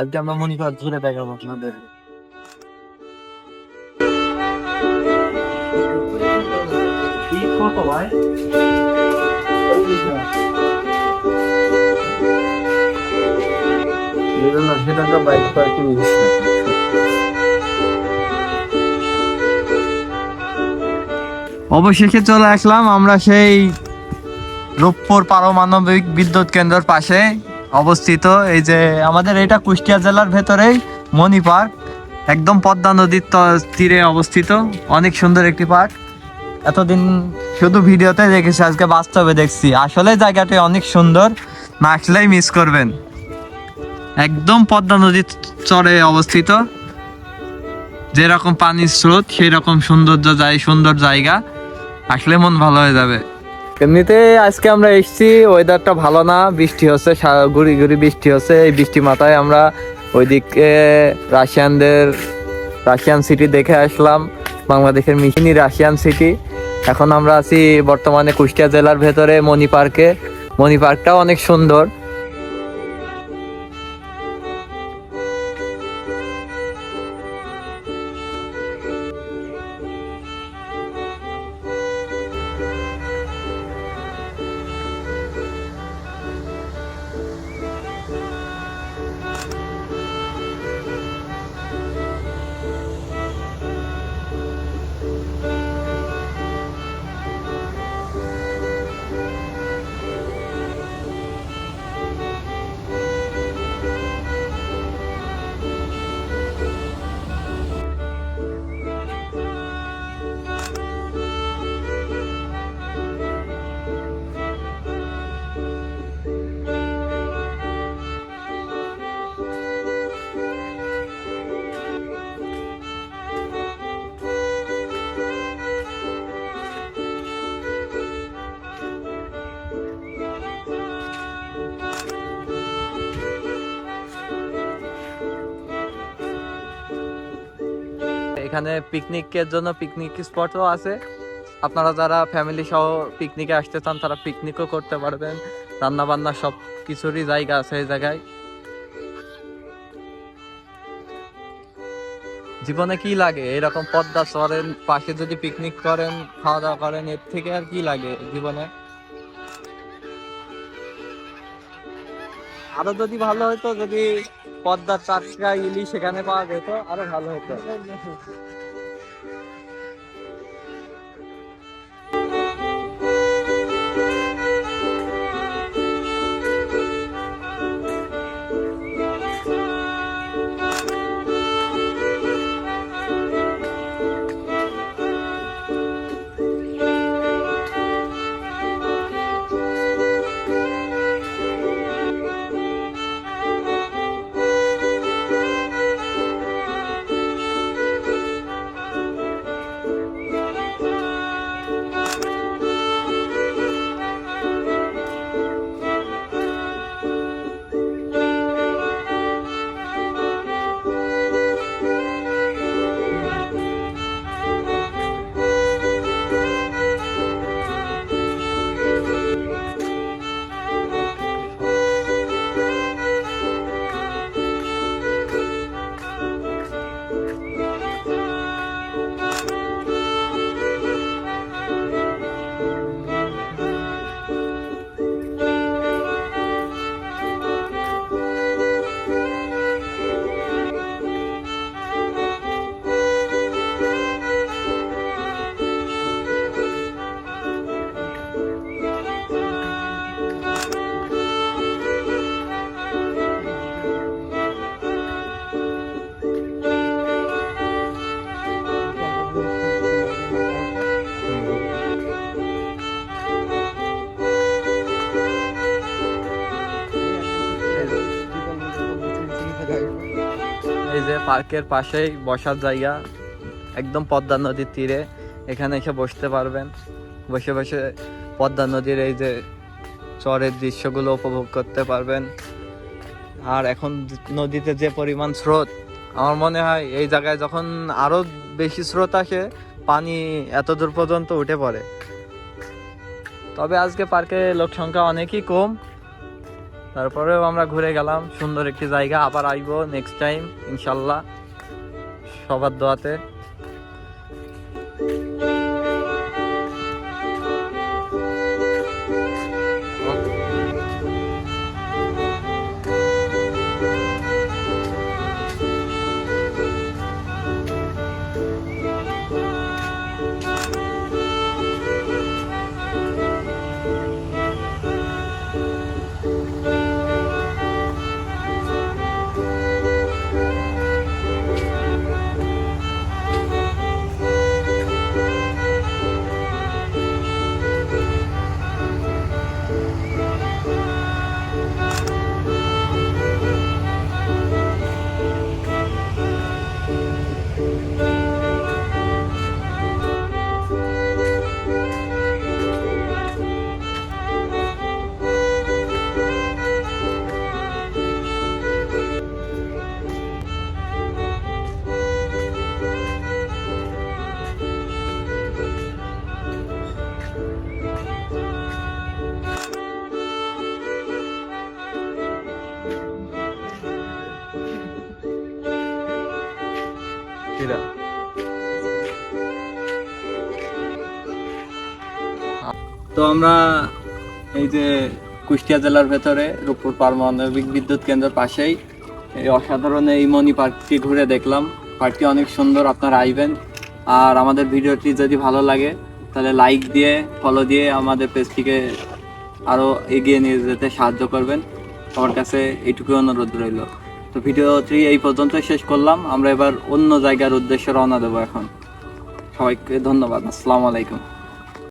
আজকে আমরা মনিপার ঘুরে দেখাবো আপনাদের। কত ভাই সেটা তো বাইক পার্কিং অবশেষে চলে আসলাম আমরা সেই রূপপুর পারমাণবিক বিদ্যুৎ কেন্দ্রের পাশে। অবস্থিত। এই যে আমাদের এটা কুষ্টিয়া জেলার ভেতরেই মণি পার্ক। একদম পদ্মা নদীর তীরে অবস্থিত। অনেক সুন্দর একটি পার্ক। এতদিন শুধু ভিডিওতে দেখেছি, আজকে বাস্তবে দেখছি। আসলে জায়গাটি অনেক সুন্দর, না আসলেই মিস করবেন। একদম পদ্মা নদীর চরে অবস্থিত। যেরকম পানির স্রোত সেই রকম সৌন্দর্য যায় সুন্দর জায়গা। আসলে মন ভালো হয়ে যাবে। এমনিতে আজকে আমরা এসছি ওয়েদারটা ভালো না, বৃষ্টি হচ্ছে ঘুরি ঘুরি বৃষ্টি হচ্ছে, এই বৃষ্টি মাথায় আমরা ওইদিকে রাশিয়ানদের, রাশিয়ান সিটি দেখে আসলাম, বাংলাদেশের মিশিনি রাশিয়ান সিটি এখন আমরা আছি বর্তমানে কুষ্টিয়া জেলার ভেতরে মণি পার্কে মণি পার্কটাও অনেক সুন্দর। এখানে পিকনিকের জন্য পিকনিক স্পটও আছে। আপনারা যারা ফ্যামিলি সহ পিকনিকে আসতে চান, তারা পিকনিকও করতে পারবেন। রান্না বান্না সব কিছুরই জায়গা আছে এই জায়গায়। জীবনে কি লাগে? এরকম পদ্মা চরের পাশে যদি পিকনিক করেন, খাওয়া দাওয়া করেন, এর থেকে আর কি লাগে জীবনে? আরও যদি ভালো হতো যদি পদ্মার টাটকা ইলিশ সেখানে পাওয়া যেত আরও ভালো হতো। পার্কের পাশেই বসার জায়গা, একদম পদ্মা নদীর তীরে। এখানে এসে বসতে পারবেন। বসে বসে পদ্মা নদীর এই যে চরের দৃশ্যগুলো উপভোগ করতে পারবেন। আর এখন নদীতে যে পরিমাণ স্রোত, আমার মনে হয় এই জায়গায় যখন আরও বেশি স্রোত আসে, পানি এত দূর পর্যন্ত উঠে পড়ে। তবে আজকে পার্কে লোক সংখ্যা অনেকই কম। তারপরেও আমরা ঘুরে গেলাম সুন্দর একটি জায়গা। আবার আসব নেক্সট টাইম ইনশাল্লাহ। সবার দোয়াতে। তো আমরা এই যে কুষ্টিয়া জেলার ভেতরে রূপপুর পারমাণবিক বিদ্যুৎ কেন্দ্রের পাশেই এই অসাধারণ এই মনি পার্কটি ঘুরে দেখলাম। পার্কটি অনেক সুন্দর, আপনারা আইবেন। আর আমাদের ভিডিওটি যদি ভালো লাগে, তাহলে লাইক দিয়ে ফলো দিয়ে আমাদের পেজটিকে আরও এগিয়ে নিয়ে যেতে সাহায্য করবেন। আমার কাছে এইটুকুই অনুরোধ রইল। তো ভিডিও থ্রি এই পর্যন্ত শেষ করলাম। আমরা এবার অন্য জায়গার উদ্দেশ্যে রওনা দেবো এখন। সবাইকে ধন্যবাদ। আসসালামু আলাইকুম।